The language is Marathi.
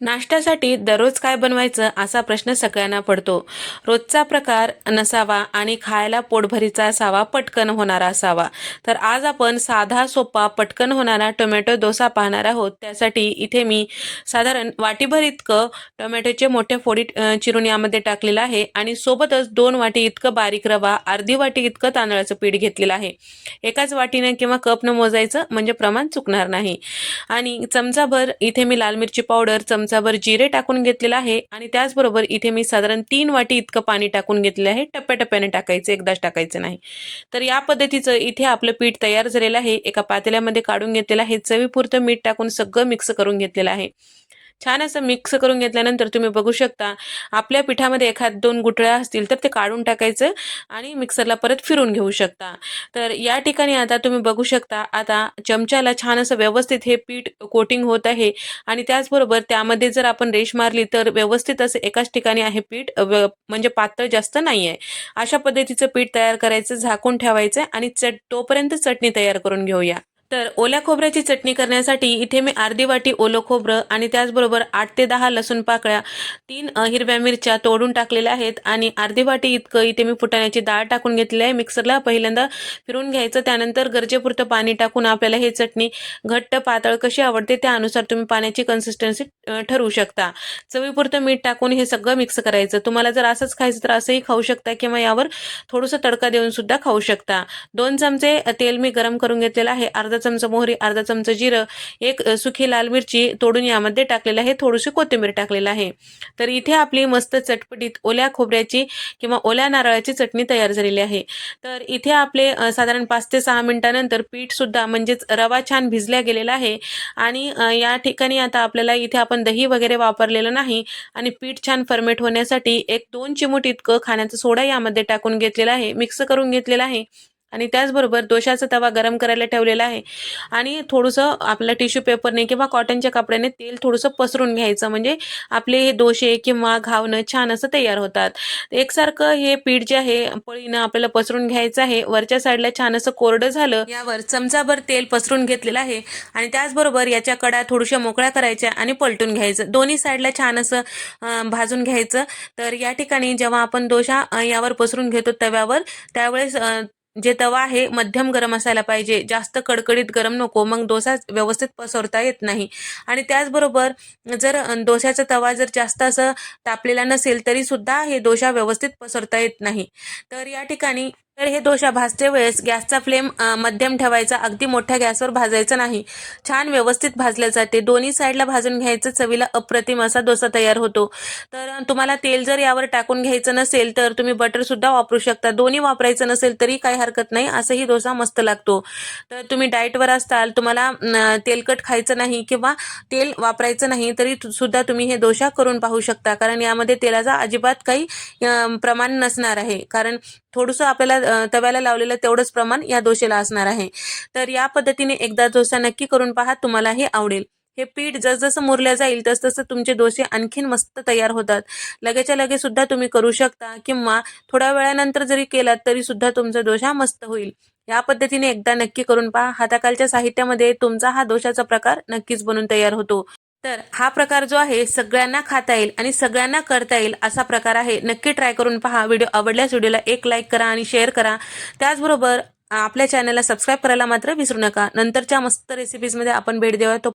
नाश्त्यासाठी दररोज काय बनवायचं असा प्रश्न सगळ्यांना पडतो. रोजचा प्रकार नसावा आणि खायला पोटभरीचा असावा पटकन होणारा असावा. तर आज आपण साधा सोपा पटकन होणारा टोमॅटो डोसा पाहणार आहोत. त्यासाठी इथे मी साधारण वाटीभर इतकं टोमॅटोचे मोठ्या फोडी चिरून यामध्ये टाकलेलं आहे आणि सोबतच दोन वाटी इतकं बारीक रवा अर्धी वाटी इतकं तांदळाचं पीठ घेतलेलं आहे. एकाच वाटीनं किंवा कपनं मोजायचं म्हणजे प्रमाण चुकणार नाही. आणि चमचाभर इथे मी लाल मिरची पावडर चमचाभर जिरे टाकून घेतलेलं आहे आणि त्याचबरोबर इथे मी साधारण तीन वाटी इतकं पाणी टाकून घेतलेलं आहे. टप्प्याटप्प्याने टाकायचं एकदाच टाकायचं नाही. तर या पद्धतीचं इथे आपलं पीठ तयार झालेलं आहे. एका पातेल्यामध्ये काढून घेतलेलं आहे. चवीपुरतं मीठ टाकून सगळं मिक्स करून घेतलेलं आहे. छान असं मिक्स करून घेतल्यानंतर तुम्ही बघू शकता. आपल्या पिठामध्ये एखाद दोन गुठळ्या असतील तर ते काढून टाकायचं आणि मिक्सरला परत फिरून घेऊ शकता. तर या ठिकाणी आता तुम्ही बघू शकता आता चमच्याला छान असं व्यवस्थित हे पीठ कोटिंग होत आहे आणि त्याचबरोबर त्यामध्ये जर आपण रेश मारली तर व्यवस्थित असं एकाच ठिकाणी आहे पीठ म्हणजे पातळ जास्त नाही आहे अशा पद्धतीचं पीठ तयार करायचं झाकून ठेवायचं आणि चट तोपर्यंत चटणी तयार करून घेऊया. तर ओल्या खोबऱ्याची चटणी करण्यासाठी इथे मी अर्धी वाटी ओलं खोबरं आणि त्याचबरोबर आठ ते दहा लसूण पाकळ्या तीन हिरव्या मिरच्या तोडून टाकलेल्या आहेत आणि अर्धी वाटी इतकं इथे मी फुटाण्याची डाळ टाकून घेतली आहे. मिक्सरला पहिल्यांदा फिरून घ्यायचं त्यानंतर गरजेपुरतं पाणी टाकून आपल्याला हे चटणी घट्ट पातळ कशी आवडते त्यानुसार तुम्ही पाण्याची कन्सिस्टन्सी ठरवू शकता. चवीपुरतं मीठ टाकून हे सगळं मिक्स करायचं. तुम्हाला जर असंच खायचं तर असंही खाऊ शकता किंवा यावर थोडंसं तडका देऊन सुद्धा खाऊ शकता. दोन चमचे तेल मी गरम करून घेतलेलं आहे. अर्धा चमचा मोहरी अर्धा चमचा जिरं एक सुखी लाल मिरची तोडून यामध्ये टाकलेलं आहे. थोडीशी कोथिंबीर टाकलेलं आहे. तर इथे आपली मस्त चटपटीत ओल्या खोबऱ्याची किंवा ओल्या नारळाची चटणी तयार झालेली आहे. तर इथे आपले साधारण पाच ते सहा मिनिटानंतर पीठ सुद्धा म्हणजेच रवा छान भिजल्या गेलेला आहे. आणि या ठिकाणी आता आपल्याला इथे आपण दही वगैरे वापरलेलं नाही आणि पीठ छान फर्मेट होण्यासाठी एक दोन चिमूट इतकं खाण्याचा सोडा यामध्ये टाकून घेतलेला आहे. मिक्स करून घेतलेला आहे. आणि त्याचबरोबर दोशाचा तवा गरम करायला ठेवलेला आहे. आणि थोडंसं आपल्या टिश्यू पेपरने किंवा कॉटनच्या कपड्याने तेल थोडंसं पसरून घ्यायचं. म्हणजे आपले हे दोशे किंवा घावणं छान असं तयार होतात. एकसारखं हे पीठ जे आहे पळीनं आपल्याला पसरून घ्यायचं आहे. वरच्या साईडला छान असं कोरडं झालं. यावर चमचाभर तेल पसरून घेतलेलं आहे. आणि त्याचबरोबर याच्या कडा थोड्याशा मोकळ्या करायच्या आणि पलटून घ्यायचं. दोन्ही साईडला छान असं भाजून घ्यायचं. तर या ठिकाणी जेव्हा आपण दोशा यावर पसरून घेतो तव्यावर त्यावेळेस जे तवा आहे मध्यम गरम असायला पाहिजे. जास्त कडकडीत गरम नको. मग डोसा व्यवस्थित पसरता येत नाही. आणि त्याचबरोबर जर डोश्याचा तवा जर जास्त असं तापलेला नसेल तरी सुद्धा हे डोसा व्यवस्थित पसरता येत नाही. तर या ठिकाणी तर हे डोसा भाजते वेळेस गॅसचा फ्लेम मध्यम ठेवायचा अगदी मोठ्या गॅसवर भाजायचा नाही. छान व्यवस्थित भाजले जाते. दोन्ही साईडला भाजून घ्यायचं चवीला अप्रतिम असा डोसा तयार होतो. तर तुम्हाला तेल जर यावर टाकून घ्यायचं नसेल तर तुम्ही बटर सुद्धा वापरू शकता. दोन्ही वापरायचं नसेल तरी काही हरकत नाही. असंही डोसा मस्त लागतो. तर तुम्ही डाएटवर असताल तुम्हाला तेलकट खायचं नाही किंवा तेल वापरायचं नाही तरी सुद्धा तुम्ही हे डोसा करून पाहू शकता. कारण यामध्ये तेलाचा अजिबात काही प्रमाण नसणार आहे. कारण थोडंसं आपल्याला तव्याला लावलेलं तेवढंच प्रमाण या डोशेला असणार आहे. तर या पद्धतीने एकदा डोसा नक्की करून पहा तुम्हाला हे आवडेल. हे पीठ जसजसं मुरलं जाईल तसतसं तुमचे डोसे आणखीन मस्त तयार होतात. लगेच्या लगे सुद्धा तुम्ही करू शकता किंवा थोड्या वेळानंतर जरी केलात तरी सुद्धा तुमचा डोसा मस्त होईल. या पद्धतीने एकदा नक्की करून पहा. हाताखालच्या साहित्यामध्ये तुमचा हा दोषाचा प्रकार नक्कीच बनून तयार होतो. तर हा प्रकार जो आहे सगळ्यांना खाता येईल आणि सगळ्यांना करता येईल असा प्रकार आहे. नक्की ट्राय करून पहा. व्हिडिओ आवडल्यास व्हिडिओला एक लाईक करा आणि शेअर करा. त्याचबरोबर आपल्या चॅनलला सबस्क्राईब करायला मात्र विसरू नका. नंतरच्या मस्त रेसिपीजमध्ये आपण भेट देऊया. तो